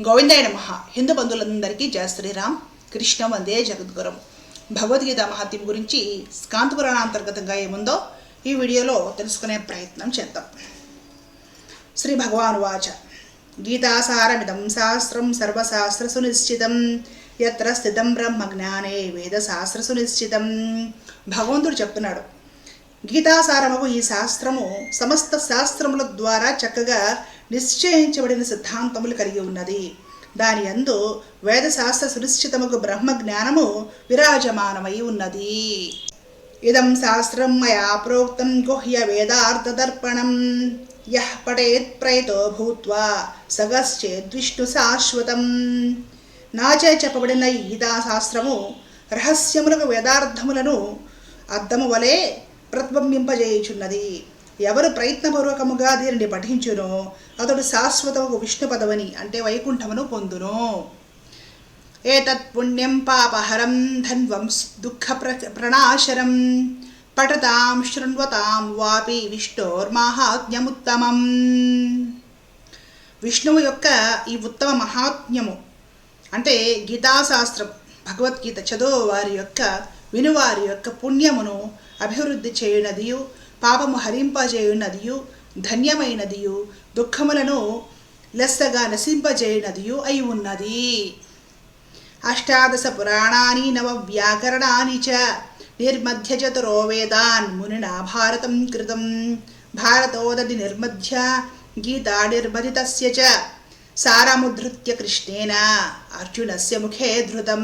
గోవిందాయ నమ. హిందూ బంధువులందరికీ జయ శ్రీరామ్. కృష్ణ వందే జగద్గురం. భగవద్గీత మహాత్యం గురించి స్కాంత పురాణాంతర్గతంగా ఏముందో ఈ వీడియోలో తెలుసుకునే ప్రయత్నం చేద్దాం. శ్రీ భగవాన్ వాచ. గీతాసారమిదం శాస్త్రం సర్వశాస్త్ర సునిశ్చితం. ఎత్ర స్థితం బ్రహ్మ జ్ఞానే వేద శాస్త్ర సునిశ్చితం. భగవంతుడు చెప్తున్నాడు గీతాసారముకు ఈ శాస్త్రము సమస్త శాస్త్రముల ద్వారా చక్కగా నిశ్చయించబడిన సిద్ధాంతములు కలిగి ఉన్నది. దాని అందు వేదశాస్త్ర సునిశ్చితముకు బ్రహ్మ జ్ఞానము విరాజమానమై ఉన్నది. ఇదం శాస్త్రం మయా ప్రోక్తం గుహ్య వేదార్థదర్పణం. యః పఠేత్ ప్రయతో భూత్వా సగశ్చేద్విష్ణు శాశ్వతం. నాచే చెప్పబడిన ఈ గీతాశాస్త్రము రహస్యములకు వేదార్థములను అర్థము వలె ప్రతిబింబింపజేయుచున్నది. ఎవరు ప్రయత్నపూర్వకముగా దీనిని పఠించునో అతడు శాశ్వతము విష్ణు పదవని అంటే వైకుంఠమును పొందును. ఏతత్ పుణ్యం పాపహరం ధన్వం దుఃఖ ప్ర ప్రణాశరం. పఠతాం శృణ్వతాం వాపి విష్ణోర్మాహాత్మ్యముత్తమం. విష్ణువు యొక్క ఈ ఉత్తమ మహాత్మ్యము అంటే గీతాశాస్త్రం భగవద్గీత చదువు వారి యొక్క వినువారి యొక్క పుణ్యమును అభివృద్ధి చేయునదియు పాపము హరింపజేయునదియు ధన్యమైనదియు దుఃఖములను లెస్సగా నశింపజేయునదియు అయి ఉన్నది. అష్టాదశ పురాణాని నవ వ్యాకరణాని చ నిర్మధ్య చతురో వేదాన్ మునినా భారతం కృతం. భారతోదది నిర్మధ్య గీతా నిర్మదితస్య చ సారముద్ధృత్య కృష్ణేన అర్జునస్య ముఖే ధృతం.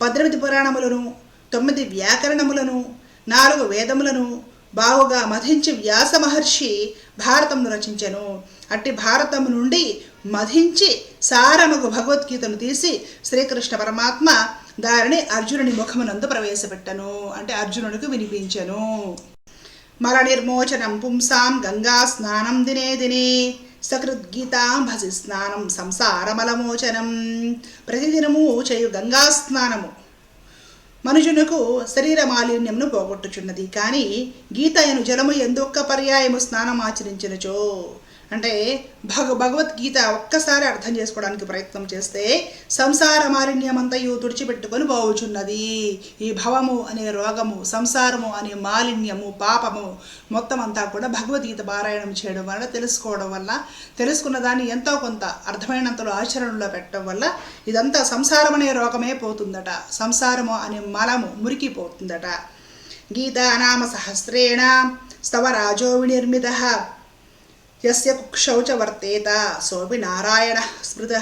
పద్దెనిమిది పురాణములను తొమ్మిది వ్యాకరణములను నాలుగు వేదములను బావుగా మధించి వ్యాస మహర్షి భారతమును రచించెను. అట్టి భారతము నుండి మధించి సారముగు భగవద్గీతను తీసి శ్రీకృష్ణ పరమాత్మ దారిని అర్జునుని ముఖమునందు ప్రవేశపెట్టను. అంటే అర్జునునికి వినిపించెను. మల నిర్మోచనం పుంసాం గంగా స్నానం దినే దినే సకృద్గీతాం భసి స్నానం సంసారమలమోచనం ప్రతిదినము చేయు గంగా స్నానము. మనుషునకు శరీర మాలిన్యమును పోగొట్టుచున్నది. కానీ గీతయను జలము ఎందుక్క పర్యాయము స్నానం ఆచరించినచో? అంటే భగ భగవద్గీత ఒక్కసారి అర్థం చేసుకోవడానికి ప్రయత్నం చేస్తే సంసార మాలిన్యమంతయు తుడిచిపెట్టుకొని పోవుచున్నది. ఈ భవము అనే రోగము సంసారము అనే మాలిన్యము పాపము మొత్తం అంతా కూడా భగవద్గీత పారాయణం చేయడం వల్ల తెలుసుకోవడం వల్ల తెలుసుకున్న దాన్ని ఎంతో కొంత అర్థమైనంతలో ఆచరణలో పెట్టడం వల్ల ఇదంతా సంసారం అనే రోగమే పోతుందట. సంసారము అనే మలము మురికిపోతుందట. గీతా నామ సహస్రేణ స్తవరాజో వినిర్మిత యస్య కుక్షౌచ వర్తేత సోపి నారాయణ స్మృత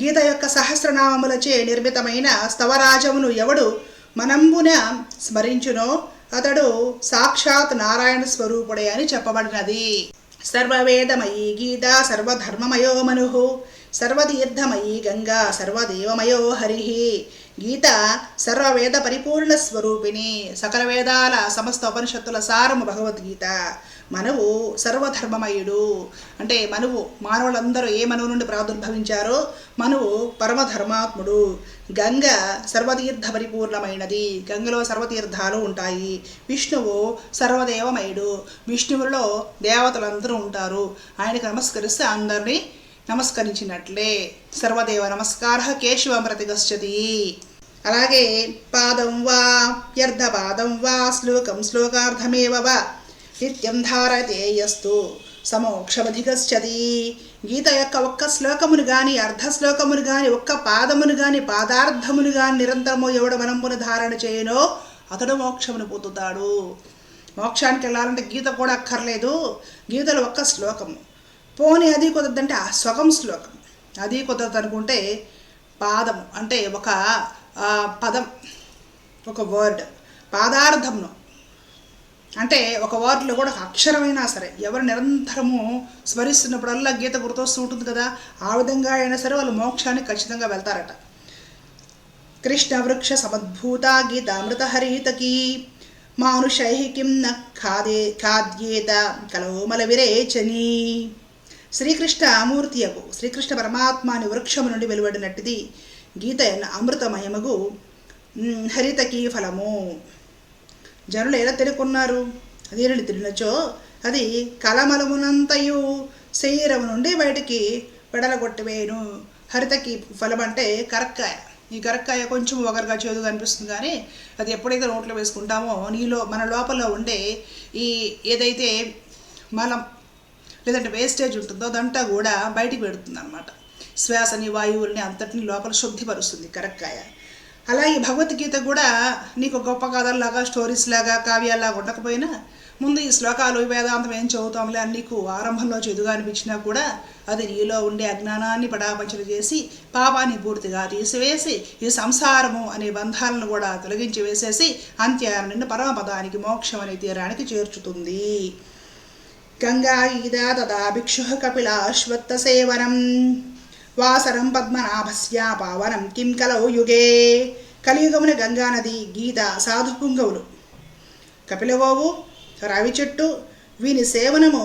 గీత యొక్క సహస్రనామములచే నిర్మితమైన స్తవరాజమును ఎవడు మనంబున స్మరించునో అతడు సాక్షాత్ నారాయణ స్వరూపుడే అని చెప్పబడినది। సర్వవేదమయీ గీత సర్వధర్మమయో మను సర్వతీర్థమయీ గంగా సర్వదేవమయో హరి గీత సర్వవేద పరిపూర్ణ స్వరూపిణి సకల వేదాల సమస్త ఉపనిషత్తుల సారము భగవద్గీత. మనవు సర్వధర్మమయుడు. అంటే మనవు మానవులందరూ ఏ మనవు నుండి ప్రాదుర్భవించారో మనవు పరమధర్మాత్ముడు. గంగ సర్వతీర్థ పరిపూర్ణమైనది గంగలో సర్వతీర్థాలు ఉంటాయి. విష్ణువు సర్వదేవమయుడు. విష్ణువులో దేవతలందరూ ఉంటారు. ఆయనకు నమస్కరిస్తే అందరినీ నమస్కరించినట్లే. సర్వదేవ నమస్కార కేశవం ప్రతిగచ్చతి అలాగే పాదం వా వ్యర్థపాదం వా శ్లోకం శ్లోకార్థమేవ వా నిత్యం ధారతేయస్తు సమోక్షమధిగచ్చతి. గీత యొక్క ఒక్క శ్లోకమును గాని అర్ధ శ్లోకమును గాని ఒక్క పాదమును గాని పాదార్థమును గాని నిరంతరము ఎవడు మనమును ధారణ చేయనో అతడు మోక్షమును పొందుతాడు. మోక్షానికి వెళ్ళాలంటే గీత కూడా అక్కర్లేదు. గీతలు ఒక్క శ్లోకము. పోనీ అది కుదరదంటే ఆ స్వగం శ్లోకం. అది కుదరదు అనుకుంటే పాదము అంటే ఒక పదం ఒక వర్డ్ పాదార్థంను. అంటే ఒక వర్డ్లో కూడా ఒక అక్షరమైనా సరే ఎవరు నిరంతరము స్మరిస్తున్నప్పుడల్లా గీత గుర్తొస్తూ ఉంటుంది కదా ఆ విధంగా అయినా సరే వాళ్ళు మోక్షానికి ఖచ్చితంగా వెళ్తారట. కృష్ణ వృక్ష సమద్భూత గీతామృత హరితకి మానుషై కిం న ఖాదే ఖాద్యేత కలోమల విరేచనీ. శ్రీకృష్ణ మూర్తియకు శ్రీకృష్ణ పరమాత్మాని వృక్షము నుండి వెలువడినట్టుది. గీత అమృతమయముగు హరితకి ఫలము. జనులు ఎలా తెలుకున్నారు? దీనిని తిరిగినచో అది కలమలమునంతయు శరీరము నుండి బయటికి వెడలగొట్టివేయను హరితకి ఫలం అంటే కరక్కాయ. ఈ కరక్కాయ కొంచెం ఒకరుగా చేదుగా అనిపిస్తుంది కానీ అది ఎప్పుడైతే నోట్లో వేసుకుంటామో నీలో మన లోపల ఉండే ఈ ఏదైతే మలం లేదంటే వేస్టేజ్ ఉంటుందో అదంతా కూడా బయటికి పెడుతుంది అనమాట శ్వాసని వాయువుల్ని అంతటిని లోపల శుద్ధిపరుస్తుంది కరక్కాయ. అలాగే భగవద్గీత కూడా నీకు గొప్ప కథల్లాగా స్టోరీస్ లాగా కావ్యాలాగా ఉండకపోయినా ముందు ఈ శ్లోకాలు వేదాంతం ఏం చదువుతాంలే అని నీకు ఆరంభంలో చెదుగా అనిపించినా కూడా అది నీలో ఉండే అజ్ఞానాన్ని పడాపంచలు చేసి పాపాన్ని పూర్తిగా తీసివేసి ఈ సంసారము అనే బంధాలను కూడా తొలగించి వేసేసి అంత్యాన్ని పరమపదానికి మోక్షం అనే తీరానికి చేర్చుతుంది. గంగా ఈదా తదా భిక్షు కపిలాశ్వత్థసేవనం. వాసరం పద్మనాభస్య పావనం కిం కలౌ యుగే. కలియుగమున గంగానది గీత సాధు పుంగవులు కపిలగోవు రావి చెట్టు వీని సేవనము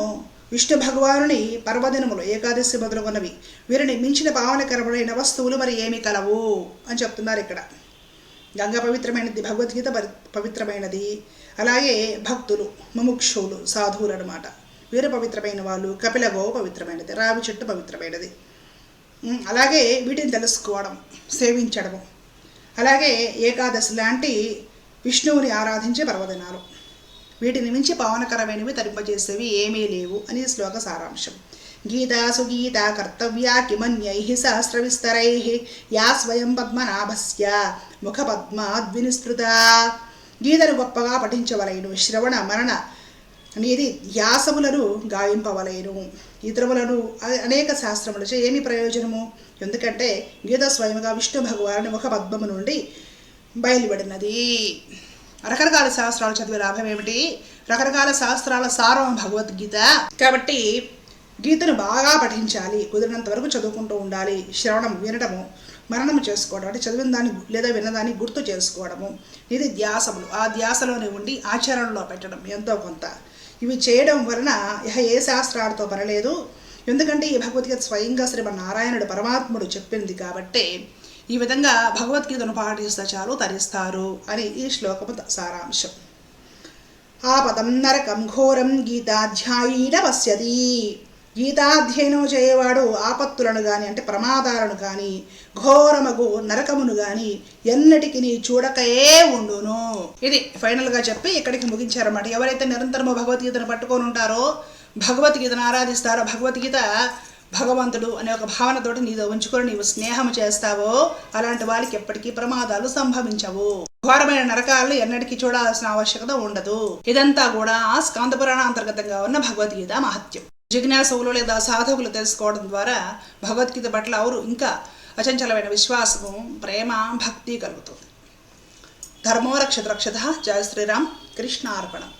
విష్ణు భగవానుని పర్వదినములు ఏకాదశి మొదలుగున్నవి వీరిని మించిన పావనకరములైన వస్తువులు మరి ఏమి కలవు అని చెప్తున్నారు ఇక్కడ. గంగ పవిత్రమైనది భగవద్గీత పవిత్రమైనది అలాగే భక్తులు ముముక్షువులు సాధువులు అనమాట వీరు పవిత్రమైన వాళ్ళు కపిలగో పవిత్రమైనది రావి చెట్టు పవిత్రమైనది. అలాగే వీటిని తెలుసుకోవడం సేవించడము. అలాగే ఏకాదశి లాంటి విష్ణువుని ఆరాధించే పర్వదినాలు. వీటిని మించి పావనకరమైనవి తరింపజేసేవి ఏమీ లేవు అని శ్లోక సారాంశం. గీతా సుగీత కర్తవ్యా కిమన్యై సహస్ర విస్తరై యా స్వయం పద్మనాభస్య ముఖ పద్మాద్వినిస్పృత గీతను గొప్పగా పఠించవలైన శ్రవణ మరణ అనేది ధ్యాసములను గాయింపవలేను ఇతరులను అనేక శాస్త్రములచే ఏమి ప్రయోజనము? ఎందుకంటే గీత స్వయముగా విష్ణు భగవాను ఒక పద్మము నుండి బయలుపడినది రకరకాల శాస్త్రాలు చదివే లాభం ఏమిటి? రకరకాల శాస్త్రాల సారం భగవద్గీత. కాబట్టి గీతను బాగా పఠించాలి. కుదిరినంత వరకు చదువుకుంటూ ఉండాలి. శ్రవణం వినడము మరణం చేసుకోవడం అంటే చదివిన దాన్ని లేదా విన్నదాన్ని గుర్తు చేసుకోవడము ఇది ధ్యాసములు. ఆ ధ్యాసలోనే ఉండి ఆచరణలో పెట్టడం ఎంతో కొంత. ఇవి చేయడం వలన ఇహ ఏ శాస్త్రాలతో పనిలేదు. ఎందుకంటే ఈ భగవద్గీత స్వయంగా శ్రీమన్నారాయణుడు పరమాత్ముడు చెప్పింది కాబట్టి ఈ విధంగా భగవద్గీతను పాటిస్తే చాలు తరిస్తారు అని ఈ శ్లోకము సారాంశం. ఆపదం నరకం ఘోరం గీతాధ్యాయీన పశ్యతి. గీతాధ్యయనం చేయవాడు ఆపత్తులను గాని అంటే ప్రమాదాలను గాని ఘోరమగు నరకమును గాని ఎన్నటికి నీ చూడకయే ఉండును. ఇది ఫైనల్గా చెప్పి ఇక్కడికి ముగించారన్నమాట. ఎవరైతే నిరంతరము భగవద్గీతను పట్టుకొని ఉంటారో భగవద్గీతను ఆరాధిస్తారో భగవద్గీత భగవంతుడు అనే ఒక భావనతోటి నీతో ఉంచుకొని నీవు స్నేహం చేస్తావో అలాంటి వాళ్ళకి ఎప్పటికీ ప్రమాదాలు సంభవించవు. ఘోరమైన నరకాలను ఎన్నటికీ చూడాల్సిన ఆవశ్యకత ఉండదు. ఇదంతా కూడా స్కాంత పురాణ అంతర్గతంగా ఉన్న భగవద్గీత మహత్యం. జిజ్ఞాసవులు లేదా సాధకులు తెలుసుకోవడం ద్వారా భగవద్గీత పట్ల అవరు ఇంకా అచంచలమైన విశ్వాసము ప్రేమ భక్తి కలుగుతుంది. ధర్మో రక్షత రక్షత జయ శ్రీరామ్ కృష్ణార్పణం.